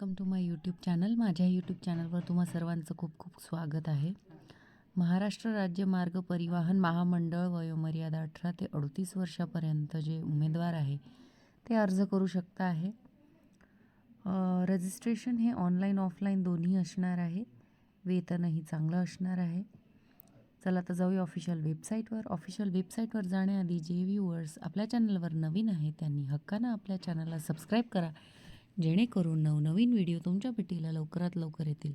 Welcome to my YouTube channel. माझ्या YouTube चॅनलवर तुम्हा सर्वांचं खूप खूप स्वागत आहे. महाराष्ट्र राज्य मार्ग परिवहन महामंडळ वयोमर्यादा अठरा ते अडतीस वर्षापर्यंत जे उमेदवार आहे ते अर्ज करू शकता आहे. रजिस्ट्रेशन हे ऑनलाईन ऑफलाईन दोन्ही असणार आहे. वेतनही चांगलं असणार आहे. चला तर जाऊया ऑफिशियल वेबसाईटवर. ऑफिशियल वेबसाईटवर जाण्याआधी जे व्ह्यूअर्स आपल्या चॅनलवर नवीन आहे त्यांनी हक्कानं आपल्या चॅनलला सबस्क्राईब करा. जेणेकरून नवनवीन व्हिडिओ तुमच्या भेटीला लवकरात लवकर येतील.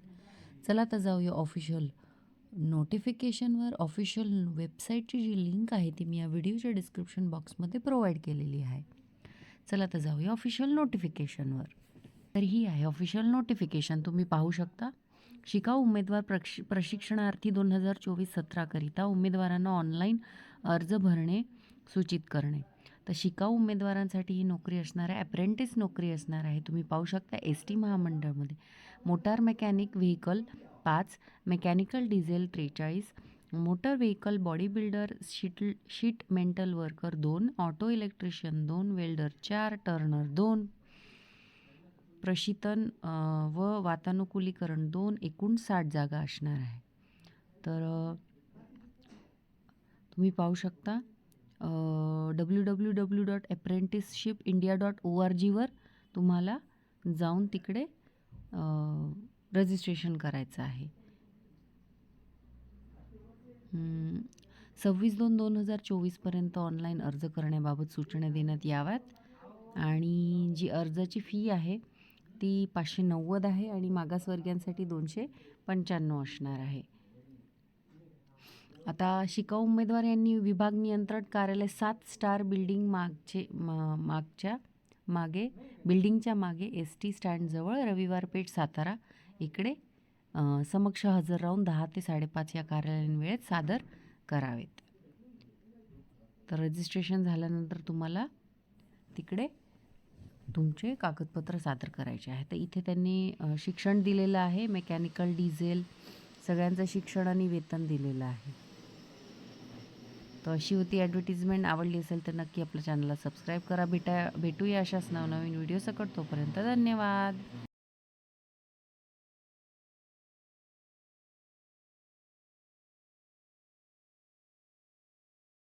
चला तर जाऊया ऑफिशियल नोटिफिकेशनवर. ऑफिशियल वेबसाईटची जी लिंक आहे ती मी या व्हिडिओच्या डिस्क्रिप्शन बॉक्समध्ये प्रोव्हाइड केलेली आहे. चला तर जाऊया ऑफिशियल नोटिफिकेशनवर. तर ही आहे ऑफिशियल नोटिफिकेशन. तुम्ही पाहू शकता शिकाऊ उमेदवार प्रक्ष प्रशिक्षणार्थी दोन हजार चोवीस सतराकरिता उमेदवारांना ऑनलाईन अर्ज भरणे सूचित करणे. तर शिकाऊ उमेदवारांसाठी ही नोकरी असणार आहे ॲप्रेंटिस नोकरी असणार आहे. तुम्ही पाहू शकता एस टी महामंडळमध्ये. मोटार मेकॅनिक व्हेकल पाच मेकॅनिकल डिझेल त्रेचाळीस motor vehicle body builder sheet sheet metal worker दोन ऑटो इलेक्ट्रिशियन दोन वेल्डर चार टर्नर दोन. प्रशितन व वातानुकूलीकरण दोन एकूण साठ जागा असणार आहे. तर तुम्ही पाहू शकता W W W dot apprenticeship India dot O R जीवर तुम्हाला जाऊन तिकडे रजिस्ट्रेशन करायचं आहे. सव्वीस दोन दोन हजार चोवीसपर्यंत ऑनलाईन अर्ज करण्याबाबत सूचना देण्यात याव्यात. आणि जी अर्जाची फी आहे ती पाचशे नव्वद आहे आणि मागासवर्गीयांसाठी दोनशे पंच्याण्णव असणार आहे. आता शिकाऊ उमेदवार यांनी विभाग नियंत्रण कार्यालय सात स्टार बिल्डिंग मागचे मा- मागच्या मागे बिल्डिंगच्या मागे एस टी स्टँडजवळ रविवार पेठ सातारा इकडे समक्ष हजर राहून दहा ते साडेपाच या कार्यालयीन वेळेत सादर करावेत. तर रजिस्ट्रेशन झाल्यानंतर तुम्हाला तिकडे तुमचे कागदपत्र सादर करायचे आहे. तर इथे त्यांनी शिक्षण दिलेलं आहे मेकॅनिकल डिझेल सगळ्यांचं शिक्षण आणि वेतन दिलेलं आहे. तर अशी होती ॲडव्हर्टिजमेंट आवडली असेल तर नक्की आपल्या चॅनलला सबस्क्राईब करा. भेटा भेटूया अशाच नवनवीन व्हिडिओ सकट तोपर्यंत धन्यवाद.